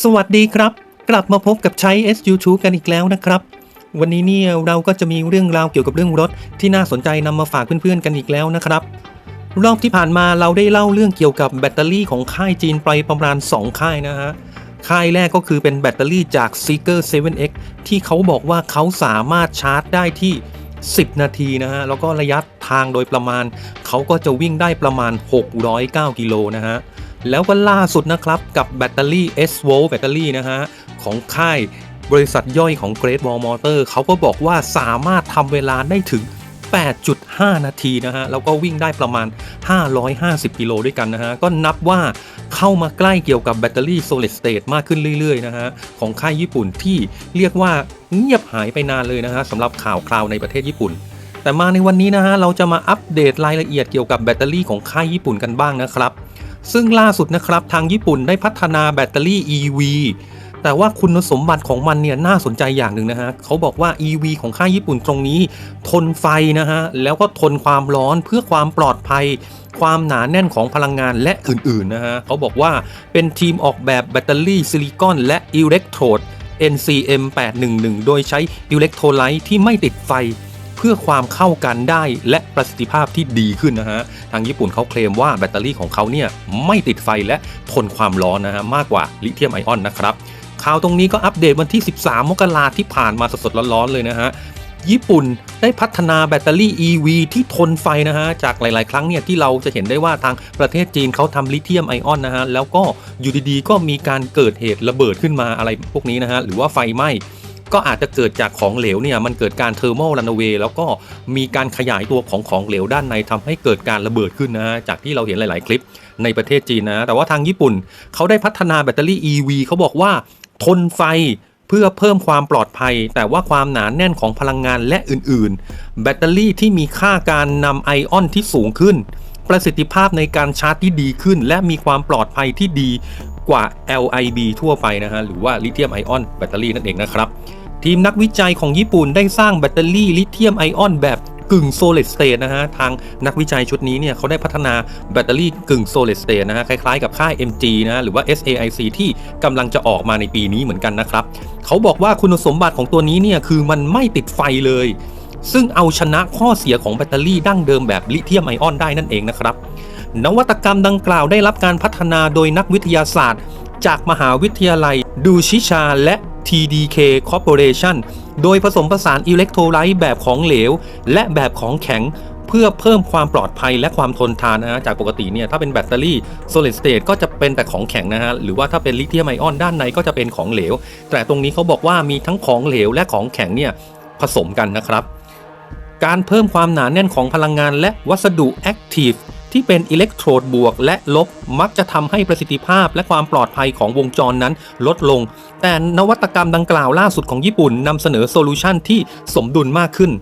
สวัสดีครับ กลับมาพบกับใช้ S YouTube กันอีกแล้วนะครับ วันนี้เนี่ยเราก็จะมีเรื่องราวเกี่ยวกับเรื่องรถที่น่าสนใจนำมาฝากเพื่อนๆกันอีกแล้วนะครับ รอบที่ผ่านมาเราได้เล่าเรื่องเกี่ยวกับแบตเตอรี่ของค่ายจีนไปประมาณ 2 ค่ายนะฮะค่ายแรกก็คือเป็นแบตเตอรี่จาก Seeker 7X ที่เขาบอกว่าเขาสามารถชาร์จได้ที่ 10 นาทีนะฮะแล้วก็ระยะทางโดยประมาณ เขาก็จะวิ่งได้ประมาณ 609 กิโลนะฮะ แล้วก็ล่าสุดนะครับกับแบตเตอรี่ S Volt แบตเตอรี่นะฮะของค่ายบริษัทย่อยของ Great Wall Motor เขาก็บอกว่าสามารถทำเวลาได้ถึง 8.5 นาทีนะฮะ แล้วก็วิ่งได้ประมาณ 550 กิโลด้วยกันนะฮะ ก็นับว่าเข้ามาใกล้เกี่ยวกับแบตเตอรี่ solid state มากขึ้นเรื่อยๆนะฮะ ของค่ายญี่ปุ่นที่เรียกว่าเงียบหายไปนานเลยนะฮะสำหรับข่าวคราวในประเทศญี่ปุ่น แต่มาในวันนี้นะฮะเราจะมาอัปเดตรายละเอียดเกี่ยวกับแบตเตอรี่ของค่ายญี่ปุ่นกันบ้างนะครับ ซึ่งล่าสุดนะครับทางญี่ปุ่นได้พัฒนาแบตเตอรี่ EV แต่ว่าคุณสมบัติของมันเนี่ยน่าสนใจอย่างหนึ่งนะฮะเขาบอกว่า EV ของค่ายญี่ปุ่นตรงนี้ ทนไฟนะฮะแล้วก็ทนความร้อนเพื่อความปลอดภัย ความหนาแน่นของพลังงานและอื่นๆนะฮะเขาบอกว่าเป็นทีมออกแบบแบตเตอรี่ซิลิคอนและอิเล็กโทรด NCM 811 โดยใช้อิเล็กโทรไลท์ที่ไม่ติดไฟ พื่อความเข้ากันได้และประสิทธิภาพที่ดีขึ้นนะฮะ ทางญี่ปุ่นเขาเคลมว่าแบตเตอรี่ของเขาเนี่ยไม่ติดไฟและทนความร้อนนะฮะมากกว่าลิเธียมไอออนนะครับข่าวตรงนี้ก็อัปเดตวันที่ 13 มกราที่ผ่านมาสดๆร้อนๆเลยนะฮะญี่ปุ่นได้พัฒนาแบตเตอรี่ EV ที่ทนไฟนะฮะ จากหลาย ๆ ครั้งเนี่ยที่เราจะเห็นได้ว่าทางประเทศจีนเขาทำลิเธียมไอออนนะฮะ แล้วก็อยู่ดี ๆ ก็มีการเกิดเหตุระเบิดขึ้นมาอะไรพวกนี้นะฮะ หรือว่าไฟไหม้ ก็อาจจะเกิดจากของเหลวเนี่ยมันเกิดการเทอร์โมรันเวย์แล้วก็มีการขยายตัวของของเหลวด้านในทำให้เกิดการระเบิดขึ้นนะจากที่เราเห็นหลาย ๆ คลิปในประเทศจีนนะ แต่ว่าทางญี่ปุ่นเขาได้พัฒนาแบตเตอรี่ EV เขาบอกว่าทนไฟเพื่อเพิ่มความปลอดภัย แต่ว่าความหนาแน่นของพลังงานและอื่น ๆ แบตเตอรี่ที่มีค่าการนำไอออนที่สูงขึ้น ประสิทธิภาพในการชาร์จที่ดีขึ้น และมีความปลอดภัยที่ดีกว่า LIB ทั่วไปนะฮะหรือว่าลิเธียมไอออนแบตเตอรี่นั่นเองนะครับ ทีมนักวิจัยของญี่ปุ่นได้สร้างแบตเตอรี่ลิเธียมไอออนแบบกึ่งโซลิดสเตทนะฮะ ทางนักวิจัยชุดนี้เนี่ยเขาได้พัฒนาแบตเตอรี่กึ่งโซลิดสเตทนะฮะ คล้ายๆกับค่าย MG นะหรือว่า SAIC ที่กำลังจะออกมาในปีนี้เหมือนกันนะครับ เขาบอกว่าคุณสมบัติของตัวนี้เนี่ยคือมันไม่ติดไฟเลย ซึ่งเอาชนะข้อเสียของแบตเตอรี่ดั้งเดิมแบบลิเธียมไอออนได้นั่นเองนะครับนวัตกรรมดังกล่าวได้รับการพัฒนาโดยนักวิทยาศาสตร์ จากมหาวิทยาลัยดูชิชาและ TDK Corporation โดยผสมผสานอิเล็กโทรไลต์แบบของเหลว และแบบของแข็งเพื่อเพิ่มความปลอดภัยและความทนทานนะฮะจากปกติเนี่ยถ้าเป็นแบตเตอรี่ solid state ก็จะเป็นแต่ของแข็งนะฮะหรือว่าถ้าเป็นลิเธียมไอออนด้านในก็จะเป็นของเหลว แต่ตรงนี้เขาบอกว่ามีทั้งของเหลวและของแข็งเนี่ยผสมกันนะครับ การเพิ่มความหนาแน่นของพลังงานและวัสดุแอค ที่เป็นอิเล็กโทรดบวกและลบมักจะทำให้ประสิทธิภาพและความปลอดภัยของวงจรนั้นลดลง แต่นวัตกรรมดังกล่าวล่าสุดของญี่ปุ่นนำเสนอโซลูชันที่สมดุลมากขึ้น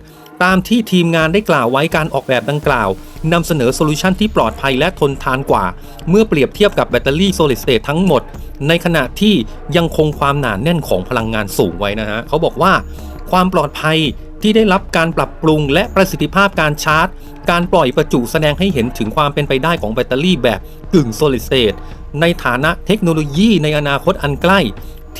ตามที่ทีมงานได้กล่าวไว้การออกแบบดังกล่าวนำเสนอโซลูชันที่ปลอดภัยและทนทานกว่า เมื่อเปรียบเทียบกับแบตเตอรี่โซลิดสเตททั้งหมด ในขณะที่ยังคงความหนาแน่นของพลังงานสูงไว้นะฮะเขาบอกว่า ความปลอดภัย ที่ได้รับการปรับปรุงและประสิทธิภาพการชาร์จ การปล่อยประจุแสดงให้เห็นถึงความเป็นไปได้ของแบตเตอรี่แบบกึ่ง solid state ในฐานะเทคโนโลยีในอนาคตอันใกล้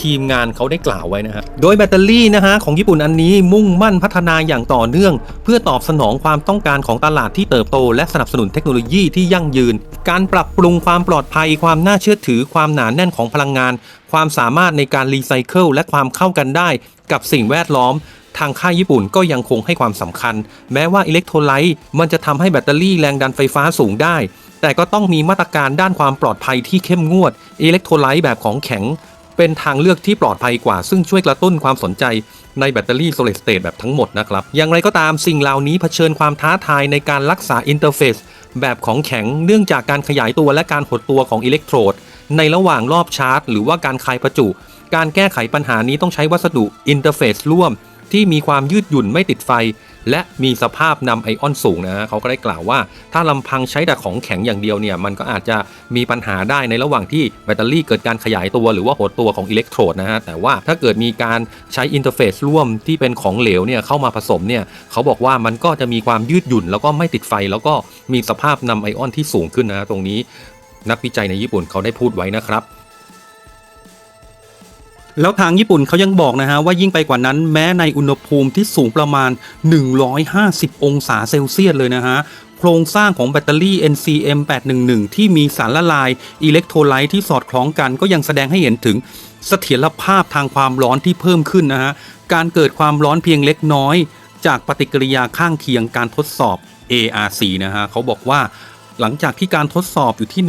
ทีมงานเขาได้กล่าวไว้นะฮะ โดยแบตเตอรี่นะฮะของญี่ปุ่นอันนี้มุ่งมั่นพัฒนาอย่างต่อเนื่อง เพื่อตอบสนองความต้องการของตลาดที่เติบโต และสนับสนุนเทคโนโลยีที่ยั่งยืน การปรับปรุงความปลอดภัย ความน่าเชื่อถือ ความหนาแน่นของพลังงาน ความสามารถในการรีไซเคิลและความเข้ากันได้กับสิ่งแวดล้อม ทางค่ายญี่ปุ่นก็ยังคงให้ความสำคัญ แม้ว่าอิเล็กโทรไลต์มันจะทำให้แบตเตอรี่แรงดันไฟฟ้าสูงได้ แต่ก็ต้องมีมาตรการด้านความปลอดภัยที่เข้มงวดอิเล็กโทรไลต์แบบของแข็ง เป็นทางเลือกที่ปลอดภัยกว่า ซึ่งช่วยกระตุ้นความสนใจในแบตเตอรี่ solid state แบบทั้งหมดนะครับ อย่างไรก็ตามสิ่งเหล่านี้เผชิญความท้าทายในการรักษาอินเทอร์เฟซแบบของแข็งเนื่องจากการขยายตัวและการหดตัวของอิเล็กโทรด ในระหว่างรอบชาร์จ หรือว่าการคายประจุ การแก้ไขปัญหานี้ต้องใช้วัสดุอินเทอร์เฟซร่วม ที่มีความยืดหยุ่นไม่ติดไฟ และมีสภาพนำไอออนสูงนะฮะเขาก็ได้กล่าวว่า ถ้าลำพังใช้แต่ของแข็งอย่างเดียวเนี่ยมันก็อาจจะมีปัญหาได้ในระหว่างที่แบตเตอรี่เกิดการขยายตัวหรือว่าหดตัวของอิเล็กโทรดนะฮะแต่ว่าถ้าเกิดมีการใช้อินเทอร์เฟซร่วมที่เป็นของเหลวเนี่ยเข้ามาผสมเนี่ยเขาบอกว่ามันก็จะมีความยืดหยุ่น แล้วก็ไม่ติดไฟ แล้วก็มีสภาพนำไอออนที่สูงขึ้นนะะตรงนี้ นักวิจัยในญี่ปุ่นเขาได้พูดไว้นะครับ แล้วทางญี่ปุ่นเขายังบอกนะฮะว่ายิ่งไปกว่านั้นแม้ในอุณหภูมิที่สูงประมาณ 150 องศาเซลเซียสเลยนะฮะโครงสร้างของแบตเตอรี่ NCM 811 ที่มีสารละลายอิเล็กโทรไลต์ที่สอดคล้องกันก็ยังแสดงให้เห็นถึงเสถียรภาพทางความร้อนที่เพิ่มขึ้นนะฮะ การเกิดความร้อนเพียงเล็กน้อย จากปฏิกิริยาข้างเคียงการทดสอบ ARC นะฮะเขาบอกว่า หลังจากที่การทดสอบอยู่ที่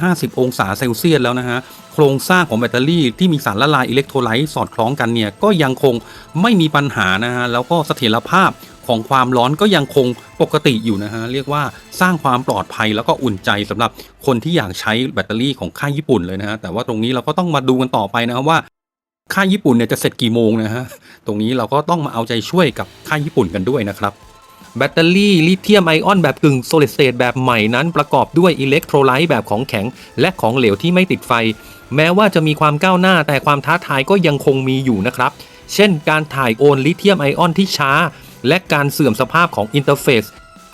150 องศาเซลเซียสแล้วนะฮะ โครงสร้างของแบตเตอรี่ที่มีสารละลายอิเล็กโทรไลต์สอดคล้องกันเนี่ย ก็ยังคงไม่มีปัญหานะฮะ แล้วก็เสถียรภาพของความร้อนก็ยังคงปกติอยู่นะฮะ เรียกว่าสร้างความปลอดภัยแล้วก็อุ่นใจสำหรับคนที่อยากใช้แบตเตอรี่ของค่ายญี่ปุ่นเลยนะฮะ แต่ว่าตรงนี้เราก็ต้องมาดูกันต่อไปนะครับว่าค่ายญี่ปุ่นเนี่ยจะเสร็จกี่โมงนะฮะ ตรงนี้เราก็ต้องมาเอาใจช่วยกับค่ายญี่ปุ่นกันด้วยนะครับ แบตเตอรี่ลิเธียมไอออนแบบกึ่งโซลิดสเตทแบบใหม่นั้นประกอบด้วยอิเล็กโทรไลต์แบบของแข็ง และของเหลวที่ไม่ติดไฟ แม้ว่าจะมีความก้าวหน้าแต่ความท้าทายก็ยังคงมีอยู่นะครับ เช่น การถ่ายโอนลิเธียมไอออนที่ช้า และการเสื่อมสภาพของอินเทอร์เฟซ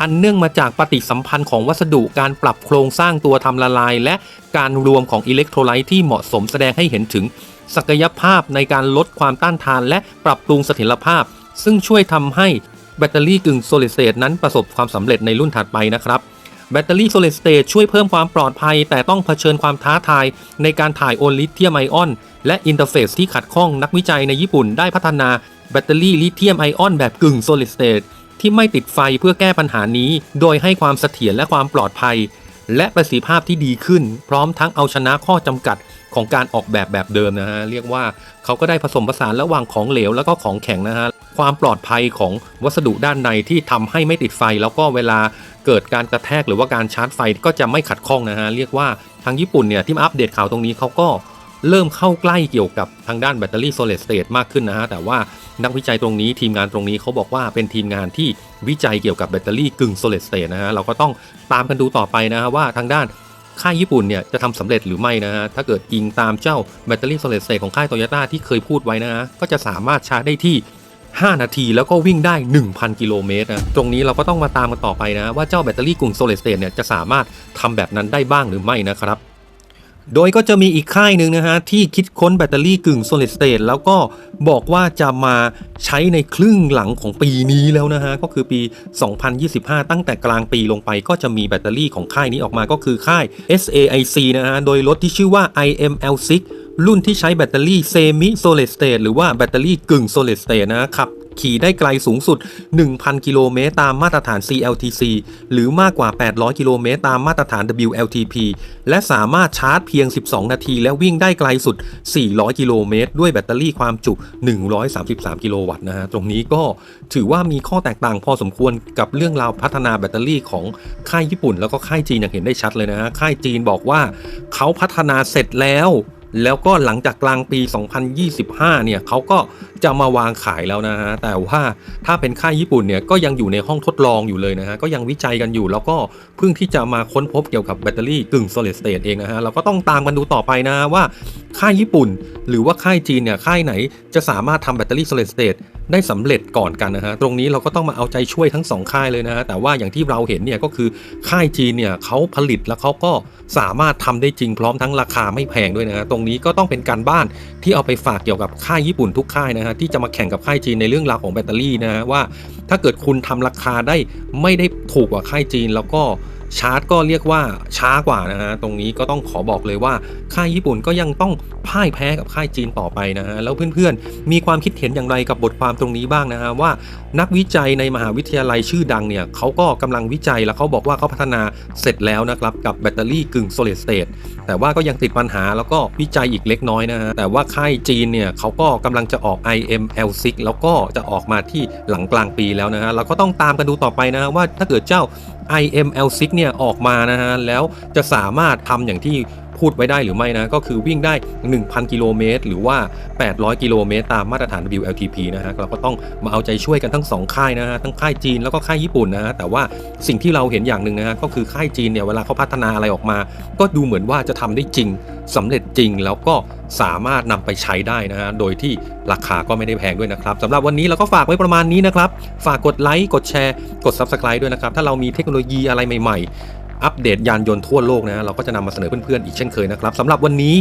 อันเนื่องมาจากปฏิสัมพันธ์ของวัสดุการปรับโครงสร้างตัวทำละลาย และการรวมของอิเล็กโทรไลต์ที่เหมาะสมแสดงให้เห็นถึง ศักยภาพในการลดความต้านทานและปรับปรุงเสถียรภาพ ซึ่งช่วยทำให้ แบตเตอรี่กึ่งโซลิดสเตทนั้นประสบความสำเร็จในรุ่นถัดไปนะครับแบตเตอรี่โซลิดสเตทช่วยเพิ่มความปลอดภัย แต่ต้องเผชิญความท้าทายในการถ่ายโอนลิเธียมไอออน และอินเทอร์เฟซที่ขัดข้องนักวิจัยในญี่ปุ่นได้พัฒนาแบตเตอรี่ลิเธียมไอออนแบบกึ่งโซลิดสเตทที่ไม่ติดไฟเพื่อแก้ปัญหานี้ โดยให้ความเสถียรและความปลอดภัย และประสิทธิภาพที่ดีขึ้น พร้อมทั้งเอาชนะข้อจำกัดของการออกแบบแบบเดิมนะฮะเรียกว่าเขาก็ได้ผสมผสานระหว่างของเหลวแล้วก็ของแข็งนะฮะ ความปลอดภัยของวัสดุด้านในที่ทำให้ไม่ติดไฟ แล้วก็เวลาเกิดการกระแทกหรือว่าการชาร์จไฟก็จะไม่ขัดข้องนะฮะเรียกว่าทางญี่ปุ่นเนี่ยที่มาอัปเดตข่าวตรงนี้เขาก็เริ่มเข้าใกล้เกี่ยวกับทางด้านแบตเตอรี่โซลิดสเตทมากขึ้นนะฮะ แต่ว่านักวิจัยตรงนี้ทีมงานตรงนี้เขาบอกว่าเป็นทีมงานที่วิจัยเกี่ยวกับแบตเตอรี่กึ่งโซลิดสเตทนะฮะ เราก็ต้องตามกันดูต่อไปนะฮะว่าทางด้านค่ายญี่ปุ่นเนี่ยจะทำสำเร็จหรือไม่นะฮะ ถ้าเกิดยิงตามเจ้าแบตเตอรี่โซลิดสเตทของค่ายโตโยต้าที่เคยพูดไว้นะฮะ ก็จะสามารถชาร์จได้ที่ 5 นาทีแล้วก็วิ่งได้ 1,000 กิโลเมตรนะตรงนี้เราก็ต้องมาตามกันต่อไปนะว่าเจ้าแบตเตอรี่กลุ่มโซลิดสเตทเนี่ยจะสามารถทำแบบนั้นได้บ้างหรือไม่นะครับ โดยก็จะมีอีกค่ายหนึ่งนะฮะ ที่คิดค้นแบตเตอรี่กึ่ง solid state แล้วก็บอกว่าจะมาใช้ในครึ่งหลังของปีนี้แล้วนะฮะ ก็คือปี 2025 ตั้งแต่กลางปีลงไปก็จะมีแบตเตอรี่ของค่ายนี้ออกมาก็คือค่าย SAIC นะฮะ โดยรถที่ชื่อว่า IML6 รุ่นที่ใช้แบตเตอรี่ semi solid state หรือว่าแบตเตอรี่กึ่ง solid state นะฮะขับขี่ได้ไกลสูงสุด 1,000 กิโลเมตรตามมาตรฐาน CLTC หรือมากกว่า 800 กิโลเมตรตามมาตรฐาน WLTP และสามารถชาร์จเพียง 12 นาที และวิ่งได้ไกลสุด 400 กิโลเมตร ด้วยแบตเตอรี่ความจุ 133 กิโลวัตต์นะฮะ ตรงนี้ก็ถือว่ามีข้อแตกต่างพอสมควรกับเรื่องราวพัฒนาแบตเตอรี่ของค่ายญี่ปุ่น แล้วก็ค่ายจีนอย่างเห็นได้ชัดเลยนะฮะ ค่ายจีนบอกว่าเขาพัฒนาเสร็จแล้ว แล้วก็หลังจากกลางปี 2025 เนี่ยเขาก็จะมาวางขายแล้วนะฮะ แต่ว่าถ้าเป็นค่ายญี่ปุ่นเนี่ยก็ยังอยู่ในห้องทดลองอยู่เลยนะฮะ ก็ยังวิจัยกันอยู่ แล้วก็เพิ่งที่จะมาค้นพบเกี่ยวกับแบตเตอรี่กึ่ง solid state เองนะฮะ เราก็ต้องตามกันดูต่อไปนะว่าค่ายญี่ปุ่น หรือว่าค่ายจีนเนี่ยค่ายไหนจะสามารถทำแบตเตอรี่ solid state ได้สำเร็จก่อนกันนะฮะตรงนี้เราก็ต้องมาเอาใจช่วยทั้งสองค่ายเลยนะฮะแต่ว่าอย่างที่เราเห็นเนี่ยก็คือค่ายจีนเนี่ยเขาผลิตแล้วเขาก็สามารถทำได้จริงพร้อมทั้งราคาไม่แพงด้วยนะฮะตรงนี้ก็ต้องเป็นการบ้านที่เอาไปฝากเกี่ยวกับค่ายญี่ปุ่นทุกค่ายนะฮะที่จะมาแข่งกับค่ายจีนในเรื่องราวของแบตเตอรี่นะฮะว่า ถ้าเกิดคุณทำราคาได้ไม่ได้ถูกกว่าค่ายจีนแล้วก็ชาร์จก็เรียกว่าช้ากว่านะฮะตรงนี้ก็ต้องขอบอกเลยว่าค่ายญี่ปุ่นก็ยังต้องพ่ายแพ้กับค่ายจีนต่อไปนะฮะแล้วเพื่อนๆมีความคิดเห็นอย่างไรกับบทความตรงนี้บ้างนะฮะว่า นักวิจัยในมหาวิทยาลัยชื่อดังเนี่ยเขาก็กำลังวิจัยแล้วเขาบอกว่าเขาพัฒนาเสร็จแล้วนะครับ กับแบตเตอรี่กึ่ง solid state แต่ว่าก็ยังติดปัญหาแล้วก็วิจัยอีกเล็กน้อยนะฮะแต่ว่าค่ายจีนเนี่ยเขาก็กำลังจะออก IML6 แล้วก็จะออกมาที่หลังกลางปีแล้วนะฮะเราก็ต้องตามกันดูต่อไปนะฮะว่าถ้าเกิดเจ้า IML6 เนี่ยออกมานะฮะแล้วจะสามารถทำอย่างที่ พูดไว้ได้หรือไม่นะ ก็คือวิ่งได้ 1,000 กิโลเมตร หรือว่า 800 กิโลเมตร ตามมาตรฐาน WLTP นะฮะเราก็ต้องมาเอาใจช่วยกันทั้ง 2 ค่ายนะฮะ ทั้งค่ายจีนแล้วก็ค่ายญี่ปุ่นนะฮะ แต่ว่าสิ่งที่เราเห็นอย่างหนึ่งนะฮะ ก็คือค่ายจีนเนี่ยเวลาเขาพัฒนาอะไรออกมา ก็ดูเหมือนว่าจะทำได้จริงสำเร็จจริงแล้วก็สามารถนำไปใช้ได้นะฮะ โดยที่ราคาก็ไม่ได้แพงด้วยนะครับสำหรับวันนี้เราก็ฝากไว้ประมาณนี้นะครับ ฝากกดไลค์ กดแชร์ กด Subscribe ด้วยนะครับ ถ้าเรามีเทคโนโลยีอะไรใหม่ๆ อัปเดตยานยนต์ทั่วโลกนะ เราก็จะนำมาเสนอเพื่อนๆอีกเช่นเคยนะครับสำหรับวันนี้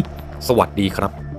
สวัสดีครับ